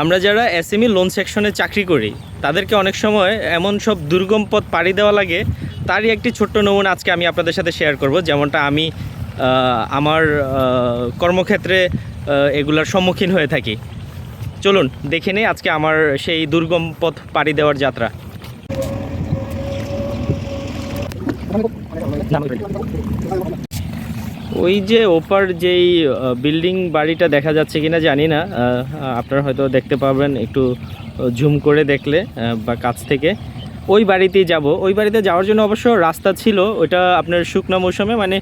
আমরা যারা SME loan সেকশনে চাকরি করি, তাদেরকে অনেক সময় এমন সব দুর্গম পথ পাড়ি দেওয়া লাগে, তারই একটি ছোট্ট নমুনা আজকে আমি আপনাদের সাথে শেয়ার করব। যেমনটা আমি আমার কর্মক্ষেত্রে এগুলার সম্মুখীন হয়ে থাকি। চলুন, দেখে নেই আজকে আমার সেই দুর্গম পথ পাড়ি দেওয়ার যাত্রা। ওই যে ওপার যেই বিল্ডিং বাড়িটা দেখা যাচ্ছে কিনা জানি না। আপনারা হয়তো দেখতে পাবেন, একটু ঝুম করে দেখলে বা কাছ থেকে। ওই বাড়িতেই যাব। ওই বাড়িতে যাওয়ার জন্য অবশ্য রাস্তা ছিল, ওটা আপনার শুকনো মৌসুমে মানে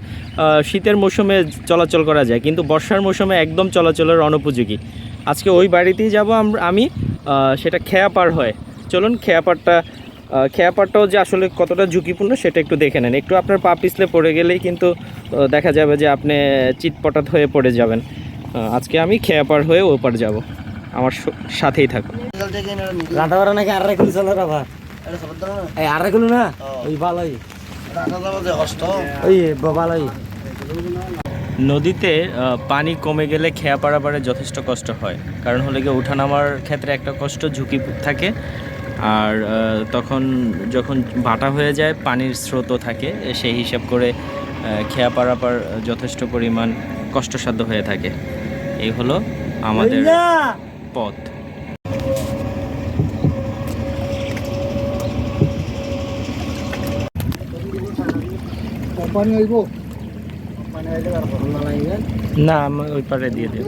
শীতের মৌসুমে চলাচল করা যায়, কিন্তু বর্ষার মৌসুমে একদম চলাচলের অনুপযোগী। আজকে ওই বাড়িতেই যাব আমি সেটা খেয়া পার হয়। চলুন খেয়া পাড়টা আহ, খেয়া পাড়টাও যে আসলে কতটা ঝুঁকিপূর্ণ সেটা একটু দেখে নেন। একটু আপনার পা পিছলে পড়ে গেলেই কিন্তু দেখা যাবে যে আপনি চিটপটাত হয়ে পড়ে যাবেন। আজকে আমি খেয়া পার হয়ে ওপার যাব। আমার সাথেই থাকুন। নাকি চলে এই কিলো না? ওই ভালোই ওই ভালোই নদীতে পানি কমে গেলে খেয়া পাড়াপাড়ে যথেষ্ট কষ্ট হয়। কারণ হলে গিয়ে ওঠানামার ক্ষেত্রে একটা কষ্ট ঝুঁকি থাকে। আর তখন যখন বাটা হয়ে যায় পানির স্রোতও থাকে সেই হিসাব করে খেয়া পারাপার যথেষ্ট পরিমাণ কষ্টসাধ্য হয়ে থাকে। এই হলো আমাদের পথ। পানি আইব না আমি ওই পারে দিয়ে দেব।